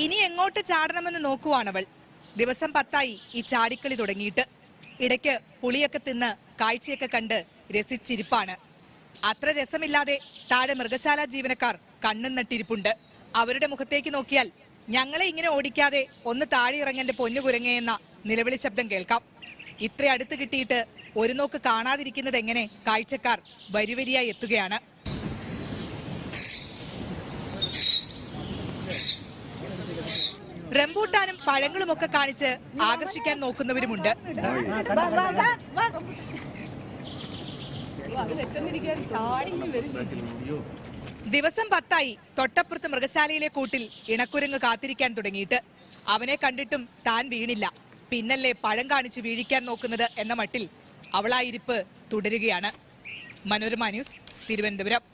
ഇനി എങ്ങോട്ട് ചാടണമെന്ന് നോക്കുവാണവൾ. ദിവസം പത്തായി ഈ ചാടിക്കളി തുടങ്ങിയിട്ട്. ഇടയ്ക്ക് പുളിയൊക്കെ തിന്ന് കാഴ്ചയൊക്കെ കണ്ട് രസിച്ചിരിപ്പാണ്. അത്ര രസമില്ലാതെ താഴെ മൃഗശാല ജീവനക്കാർ കണ്ണും നട്ടിരിപ്പുണ്ട്. അവരുടെ മുഖത്തേക്ക് നോക്കിയാൽ ഞങ്ങളെ ഇങ്ങനെ ഓടിക്കാതെ ഒന്ന് താഴെ ഇറങ്ങന്റെ പൊന്നു കുരങ്ങയെന്ന നിലവിളി ശബ്ദം കേൾക്കാം. ഇത്ര അടുത്ത് കിട്ടിയിട്ട് ഒരു നോക്ക് കാണാതിരിക്കുന്നത് എങ്ങനെ കാഴ്ചക്കാർ വരിവരിയായി എത്തുകയാണ്. റംബൂട്ടാനും പഴങ്ങളും ഒക്കെ കാണിച്ച് ആകർഷിക്കാൻ നോക്കുന്നവരുമുണ്ട്. ദിവസം പത്തായി തൊട്ടപ്പുറത്ത് മൃഗശാലയിലെ കൂട്ടിൽ ഇണക്കുരങ്ങ് കാത്തിരിക്കാൻ തുടങ്ങിയിട്ട്. അവനെ കണ്ടിട്ടും താൻ വീണില്ല. പിന്നല്ലേ പഴം കാണിച്ച് വീഴിക്കാൻ നോക്കുന്നത് എന്ന മട്ടിൽ അവളായിരിപ്പ് തുടരുകയാണ്. മനോരമ ന്യൂസ് തിരുവനന്തപുരം.